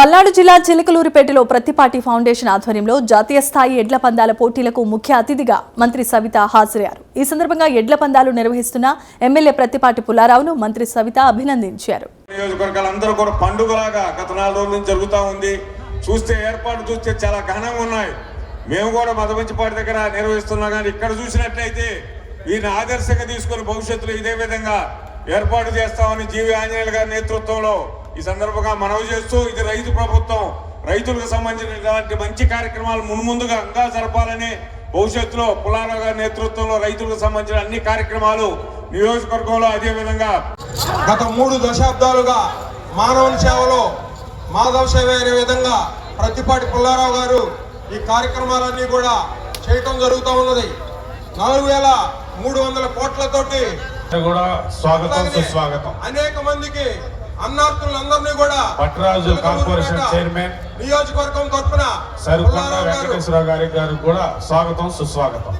పల్నాడు జిల్లా చిలకలూరిపేటలో ప్రతిపాటి ఫౌండేషన్ ఆధ్వర్యంలో జాతీయ స్థాయి ఎడ్ల పందాల పోటీలకు ముఖ్య అతిథిగా మంత్రి సవిత హాజరయ్యారు. ఈ సందర్భంగా ఎడ్ల పందాలు నిర్వహిస్తున్న ఎమ్మెల్యే ప్రతిపాటి పుల్లారావును మంత్రి సవిత అభినందించారు. నియోజకవర్గాలందరూ కూడా పండుగలాగా గత నాలుగు రోజుల నుంచి జరుగుతూ ఉంది. చూస్తే ఏర్పాటు చూస్తే చాలా ఘనంగా ఉన్నాయి. మేము కూడా మదమంచిపాటి దగ్గర నిర్వహిస్తున్నాం కానీ ఇక్కడ చూసినట్లయితే వీరిని ఆదర్శంగా తీసుకుని భవిష్యత్తులో ఇదే విధంగా ఏర్పాటు చేస్తామని జీవి ఆంజనేయులు గారి నేతృత్వంలో ఈ సందర్భంగా మనవి చేస్తూ ఇది రైతు ప్రభుత్వం రైతులకు సంబంధించిన ఇలాంటి మంచి కార్యక్రమాలు మున్ముందుగా ఇంకా జరపాలని భవిష్యత్తులో పులారావు గారి నేతృత్వంలో రైతులకు సంబంధించిన అన్ని కార్యక్రమాలు నియోజకవర్గంలో అదే విధంగా గత మూడు దశాబ్దాలుగా మానవుని సేవలో మాధవ సేవ అనే విధంగా ప్రతిపాటి పుల్లారావు గారు ఈ కార్యక్రమాలన్నీ కూడా చేయటం జరుగుతూ ఉన్నది. నాలుగు వేల మూడు వందల కోట్లతోటి కూడా స్వాగతం సుస్వాగతం. అనేక మందికి అన్నార్థులందరినీ కూడా పట్టరాజు కార్పొరేషన్ చైర్మన్ నియోజకవర్గం తరఫున సరుకొండ పుల్లారావు గారు వెంకటేశ్వర గారి గారు కూడా స్వాగతం సుస్వాగతం.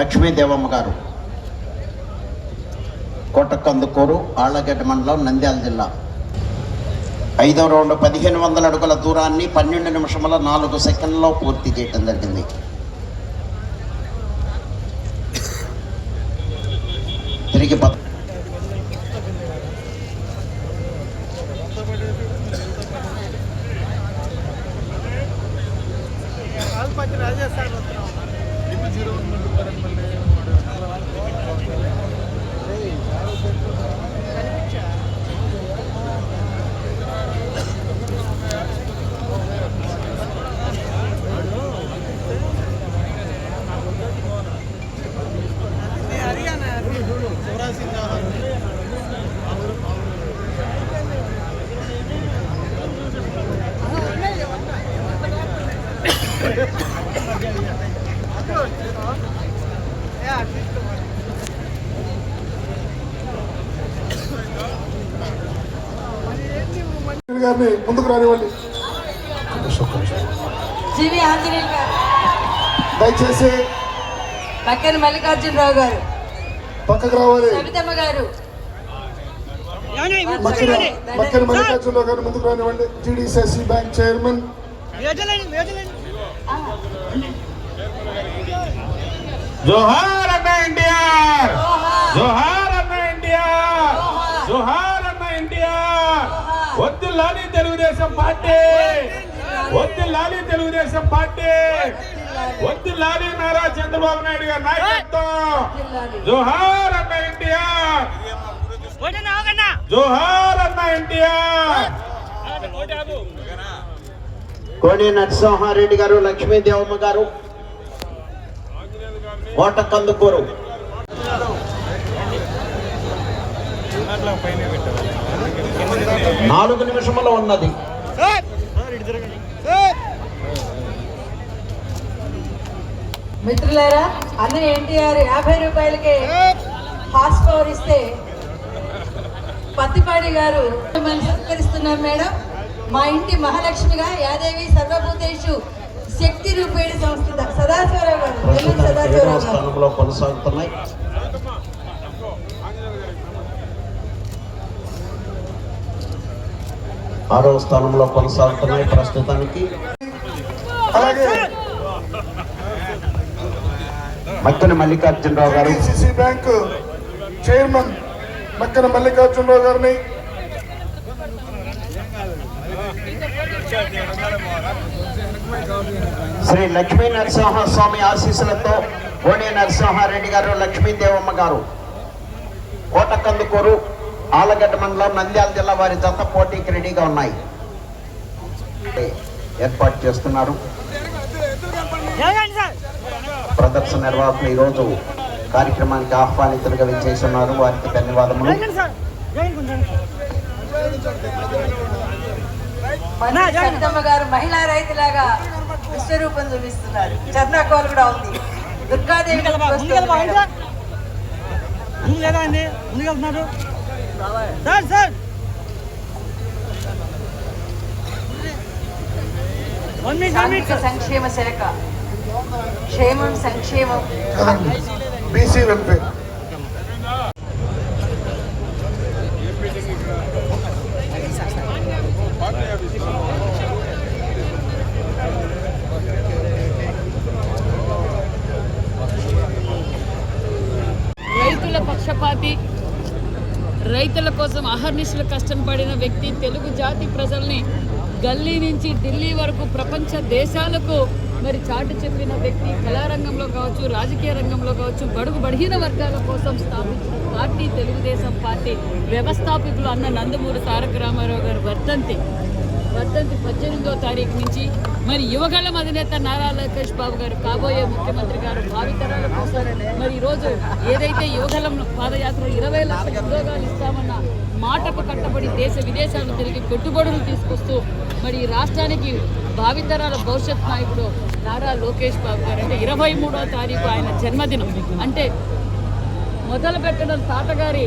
లక్ష్మీదేవమ్మ గారు కోటకందుకూరు ఆళ్ళగడ్డ మండలం నంద్యాల జిల్లా. ఐదవ రౌండ్ పదిహేను వందల అడుగుల దూరాన్ని పన్నెండు నిమిషముల నాలుగు సెకండ్లో పూర్తి చేయటం జరిగింది తిరిగి పద గారిని ముందుకు రానివ్వండి. గారు. దయచేసి బక్కన మల్లికార్జునరావు గారు. పక్కకు రావాలి. సవితమ్మ గారు. మక్కన మక్కన మల్లికార్జునరావు గారిని ముందుకు రానివ్వండి. బ్యాంక్ చైర్మన్ జోహార్ అన్న ఎన్టీఆర్! జోహార్! అన్న ఎన్టీఆర్! జోహార్! అన్న ఎన్టీఆర్! వద్దు లాలి తెలుగుదేశం పార్టీ! వద్దు లాలి తెలుగుదేశం పార్టీ! వద్దు లాలి నారా చంద్రబాబు నాయుడు గారి నాయకత్వం! జోహార్ అన్న ఎన్టీఆర్! జోహార్ అన్న ఎన్టీఆర్! కోడి నరసింహారెడ్డి గారు లక్ష్మీదేవమ్మ గారు కోటకందుకూరు నాలుగు నిమిషములు ఉన్నది. మిత్రులారా అన్న ఎన్టీఆర్ యాభై రూపాయలకే హార్స్ పవర్ ఇస్తే పత్తిపాడి గారు మిమ్మల్ని సత్కరిస్తున్నాం మేడం. మా ఇంటి మహాలక్ష్మిగా యాదేవి సర్వభూతేషు శక్తి రూపేణి సంస్థ సదాశివరావు గారు. సదాశివరావు కొనసాగుతున్నాయి. ఆరవ స్థానంలో కొనసాగుతున్నాయి ప్రస్తుతానికి. అలాగే. మక్కన మల్లికార్జునరావు గారు. బ్యాంక్ చైర్మన్ మక్కన మల్లికార్జునరావు గారిని శ్రీ లక్ష్మీ నరసింహస్వామి ఆశీస్సులతో కోడి నరసింహారెడ్డి గారు లక్ష్మీదేవమ్మ గారు కోటకందుకూరు ఆలగడ్డ మండలం నంద్యాల జిల్లా వారి జత పోటీకి రెడీగా ఉన్నాయి. ఏర్పాటు చేస్తున్నారు. ప్రదర్శన నిర్వాహకులు ఈరోజు కార్యక్రమానికి ఆహ్వానితులుగా విచ్చేస్తున్నారు. వారికి ధన్యవాదములు. మన సవితమ్మ గారు మహిళా రైతులాగా విశ్వరూపం చూపిస్తున్నారు. చంద్రకోల్ కూడా ఉంది. Durgadevi sir sir. One minute one minute సాంఘిక సంక్షేమ శాఖ. క్షేమం సంక్షేమం. బీసీ వెల్ఫేర్ పార్టీ ఆఫీస్ రైతుల కోసం అహర్నిశలు కష్టం పడిన వ్యక్తి తెలుగు జాతి ప్రజల్ని గల్లీ నుంచి ఢిల్లీ వరకు ప్రపంచ దేశాలకు మరి చాటు చెప్పిన వ్యక్తి కళారంగంలో కావచ్చు రాజకీయ రంగంలో కావచ్చు బడుగు బడిహీన వర్గాల కోసం స్థాపించిన పార్టీ తెలుగుదేశం పార్టీ వ్యవస్థాపకులు అన్న నందమూరి తారక రామారావు గారు వర్ధంతి. వర్ధంతి పద్దెనిమిదో తారీఖు నుంచి మరి యువగళం అధినేత నారా లోకేష్ బాబు గారు కాబోయే ముఖ్యమంత్రి గారు భావితరాల కోసం మరి ఈరోజు ఏదైతే యువగళం పాదయాత్ర ఇరవై లక్షల ఉద్యోగాలు ఇస్తామన్న మాటకు కట్టబడి దేశ విదేశాలు తిరిగి పెట్టుబడులు తీసుకొస్తూ మరి రాష్ట్రానికి భావితరాల భవిష్యత్ నాయకుడు నారా లోకేష్ బాబు గారు. అంటే ఇరవై మూడో తారీఖు ఆయన జన్మదినం. అంటే మొదలు పెట్టడం తాతగారి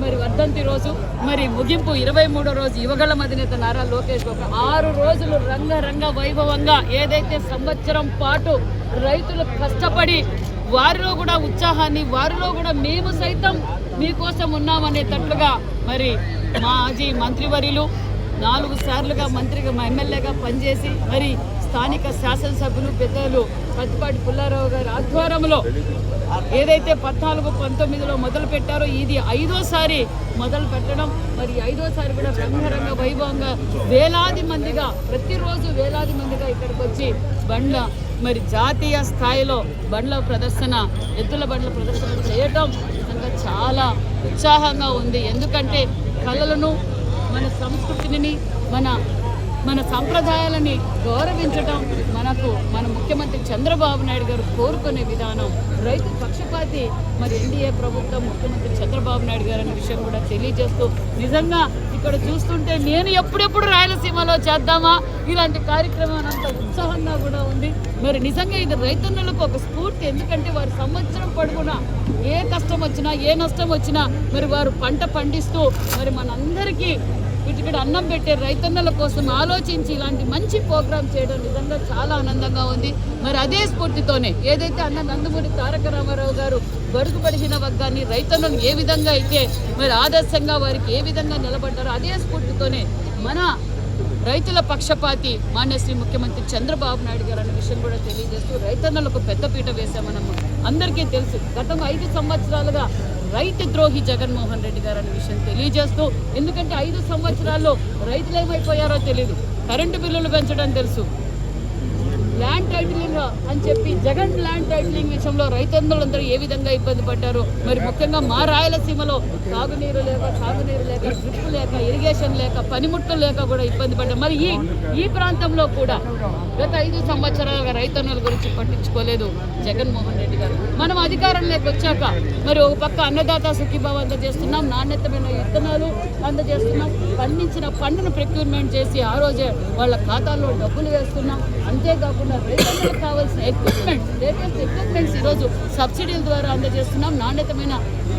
మరి వర్ధంతి రోజు మరి ముగింపు ఇరవై మూడో రోజు యువగల అధినేత నారా లోకేష్ బాబు ఆరు రోజులు రంగరంగ వైభవంగా ఏదైతే సంవత్సరం పాటు రైతులు కష్టపడి వారిలో కూడా ఉత్సాహాన్ని వారిలో కూడా మేము సైతం మీకోసం ఉన్నామనేటట్లుగా మరి మాజీ మంత్రివర్యులు నాలుగు సార్లుగా మంత్రిగా మా ఎమ్మెల్యేగా పనిచేసి మరి స్థానిక శాసనసభ్యులు పెద్దలు పత్తిపాటి పుల్లారావు గారి ఆధ్వర్యంలో ఏదైతే పద్నాలుగు పంతొమ్మిదిలో మొదలు పెట్టారో ఇది ఐదోసారి మొదలు పెట్టడం మరి ఐదోసారి కూడా రంగరంగ వైభవంగా వేలాది మందిగా ప్రతిరోజు వేలాది మందిగా ఇక్కడికి వచ్చి బండ్ల మరి జాతీయ స్థాయిలో బండ్ల ప్రదర్శన ఎద్దుల బండ్ల ప్రదర్శన చేయటం నిజంగా చాలా ఉత్సాహంగా ఉంది. ఎందుకంటే కళలను మన సంస్కృతిని మన మన సంప్రదాయాలని గౌరవించడం మనకు మన ముఖ్యమంత్రి చంద్రబాబు నాయుడు గారు కోరుకునే విధానం. రైతు పక్షపాతి మరి ఎన్డీఏ ప్రభుత్వం ముఖ్యమంత్రి చంద్రబాబు నాయుడు గారు అనే విషయం కూడా తెలియజేస్తూ నిజంగా ఇక్కడ చూస్తుంటే నేను ఎప్పుడెప్పుడు రాయలసీమలో చేద్దామా? ఇలాంటి కార్యక్రమం అంత ఉత్సాహంగా కూడా ఉంది. మరి నిజంగా ఇది రైతన్నులకు ఒక స్ఫూర్తి ఎందుకంటే వారు సంవత్సరం పొడుగునా ఏ కష్టం వచ్చినా ఏ నష్టం వచ్చినా మరి వారు పంట పండిస్తూ మరి మనందరికీ ఇక్కడ అన్నం పెట్టే రైతన్నల కోసం ఆలోచించి ఇలాంటి మంచి ప్రోగ్రామ్ చేయడం నిజంగా చాలా ఆనందంగా ఉంది. మరి అదే స్ఫూర్తితోనే ఏదైతే అన్న నందమూరి తారక రామారావు గారు బడుగు వర్గాన్ని రైతన్నలు ఏ విధంగా అయితే మరి ఆదర్శంగా వారికి ఏ విధంగా నిలబడ్డారో అదే స్ఫూర్తితోనే మన రైతుల పక్షపాతి మాన్యశ్రీ ముఖ్యమంత్రి చంద్రబాబు నాయుడు గారు అనే విషయం కూడా తెలియజేస్తూ రైతన్నలకు పెద్దపీట వేశామనమ్మ అందరికీ తెలుసు గతం ఐదు సంవత్సరాలుగా రైతు ద్రోహి జగన్మోహన్ రెడ్డి గారు అనే విషయం తెలియజేస్తూ ఎందుకంటే ఐదు సంవత్సరాల్లో రైతులు ఏమైపోయారో తెలియదు కరెంటు బిల్లులు పెంచడం తెలుసు. ల్యాండ్ టైటిలింగ్ అని చెప్పి జగన్ ల్యాండ్ టైటిలింగ్ విషయంలో రైతన్నులందరూ ఏ విధంగా ఇబ్బంది పడ్డారు? మరి ముఖ్యంగా మా రాయలసీమలో తాగునీరు లేక సాగునీరు లేక డ్రిప్ లేక ఇరిగేషన్ లేక పనిముట్లు లేక కూడా ఇబ్బంది పడ్డారు. మరి ఈ ఈ ప్రాంతంలో కూడా గత ఐదు సంవత్సరాలుగా రైతన్నుల గురించి పట్టించుకోలేదు జగన్మోహన్ రెడ్డి గారు. మనం అధికారంలోకి వచ్చాక మరి ఒక పక్క అన్నదాత సుఖీభావ అందజేస్తున్నాం నాణ్యతమైన విత్తనాలు అందజేస్తున్నాం పండించిన పంటను ప్రక్యూర్మెంట్ చేసి ఆ రోజే వాళ్ళ ఖాతాల్లో డబ్బులు వేస్తున్నాం. అంతేకాకుండా రైతులకు కావాల్సిన ఎక్విప్మెంట్స్ లేటెస్ట్ ఎక్విప్మెంట్స్ ఈరోజు సబ్సిడీల ద్వారా అందజేస్తున్నాం. నాణ్యతమైన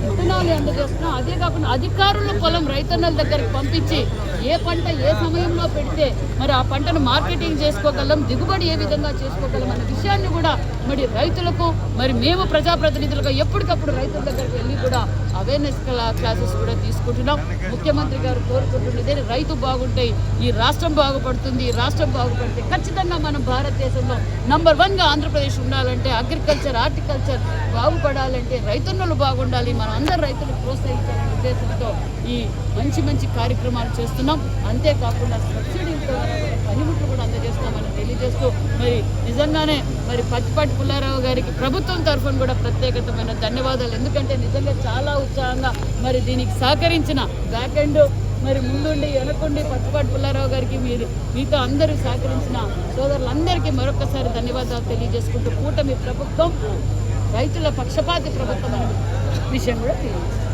విత్తనాలు అందజేస్తున్నాం అదే కాకుండా అధికారులు పొలం రైతన్నల దగ్గరికి పంపించి ఏ పంట ఏ సమయంలో పెడితే మరి ఆ పంటను మార్కెటింగ్ చేసుకోగలం దిగుబడి ఏ విధంగా చేసుకోగలం అనే విషయాన్ని కూడా మరి రైతులకు మరి మేము ప్రజాప్రతినిధులుగా ఎప్పటికప్పుడు రైతుల దగ్గరికి వెళ్ళి కూడా అవేర్నెస్ క్లాసెస్ కూడా తీసుకుంటున్నాం. ముఖ్యమంత్రి గారు కోరుకుంటున్నదే రైతు బాగుంటే ఈ రాష్ట్రం బాగుపడుతుంది ఈ రాష్ట్రం బాగుపడితే ఖచ్చితంగా మనం భారతదేశంలో నంబర్ వన్గా ఆంధ్రప్రదేశ్ ఉండాలంటే అగ్రికల్చర్ హార్టికల్చర్ బాగుపడాలంటే రైతన్నలు బాగుండాలి మనం అందరు రైతులు ప్రోత్సహించాలనే ఉద్దేశంతో ఈ మంచి మంచి కార్యక్రమాలు చేస్తున్నాం. అంతేకాకుండా సబ్సిడీ కూడా పనిముట్లు కూడా అందజేస్తామని తెలియజేస్తూ మరి నిజంగానే మరి పచ్చిపాటి పుల్లారావు గారికి ప్రభుత్వం తరఫున కూడా ప్రత్యేకతమైన ధన్యవాదాలు. ఎందుకంటే నిజంగా చాలా ఉత్సాహంగా మరి దీనికి సహకరించిన బ్యాక్ ఎండ్ మరి ముందుండి వెనకుండి పచ్చిపాటి పుల్లారావు గారికి మీరు మీతో అందరూ సహకరించిన సోదరులందరికీ మరొకసారి ధన్యవాదాలు తెలియజేసుకుంటూ కూటమి ప్రభుత్వం రైతుల పక్షపాతి ప్రభుత్వం అని విషయం కూడా తెలియజేస్తుంది